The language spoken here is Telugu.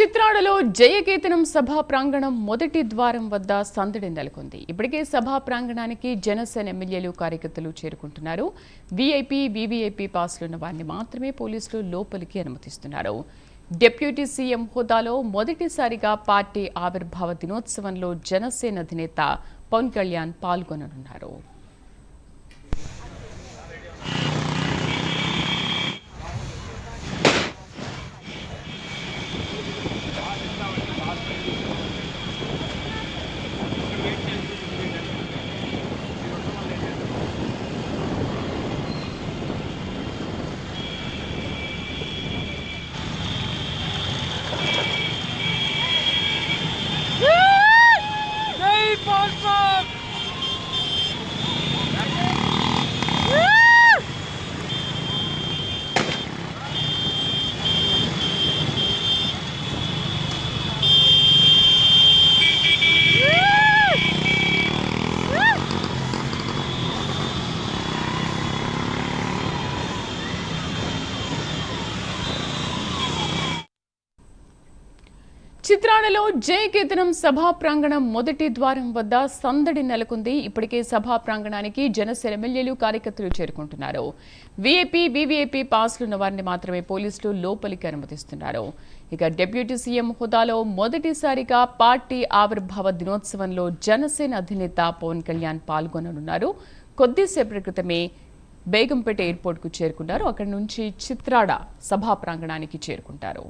చిత్రాడలో జయకేతనం సభా ప్రాంగణం మొదటి ద్వారం వద్ద సందడి నెలకొంది. ఇప్పటికే సభా ప్రాంగణానికి జనసేన ఎమ్మెల్యేలు కార్యకర్తలు చేరుకుంటున్నారు. వీఐపీ వీవీఐపీ పాస్లున్న వారిని మాత్రమే పోలీసులు లోపలికి అనుమతిస్తున్నారు. డిప్యూటీ సీఎం హోదాలో మొదటిసారిగా పార్టీ ఆవిర్భావ దినోత్సవంలో జనసేన అధినేత పవన్ కళ్యాణ్ పాల్గొననున్నారు. చిత్రాలలో జయకేతనం సభా ప్రాంగణం మొదటి ద్వారం వద్ద సందడి నెలకొంది. ఇప్పటికే సభా ప్రాంగణానికి జనసేన ఎమ్మెల్యేలు కార్యకర్తలు చేరుకుంటున్నారు. వీఐపీ వీవీఐపీ పాస్లున్న వారిని మాత్రమే పోలీసులు లోపలికి అనుమతిస్తున్నారు. ఇక డిప్యూటీ సీఎం హోదాలో మొదటిసారిగా పార్టీ ఆవిర్భావ దినోత్సవంలో జనసేన అధినేత పవన్ కళ్యాణ్ పాల్గొననున్నారు. కొద్దిసేపటి క్రితమే బేగంపేట ఎయిర్పోర్ట్కు చేరుకున్నారు. అక్కడి నుంచి చిత్రాడ సభా ప్రాంగణానికి చేరుకుంటారు.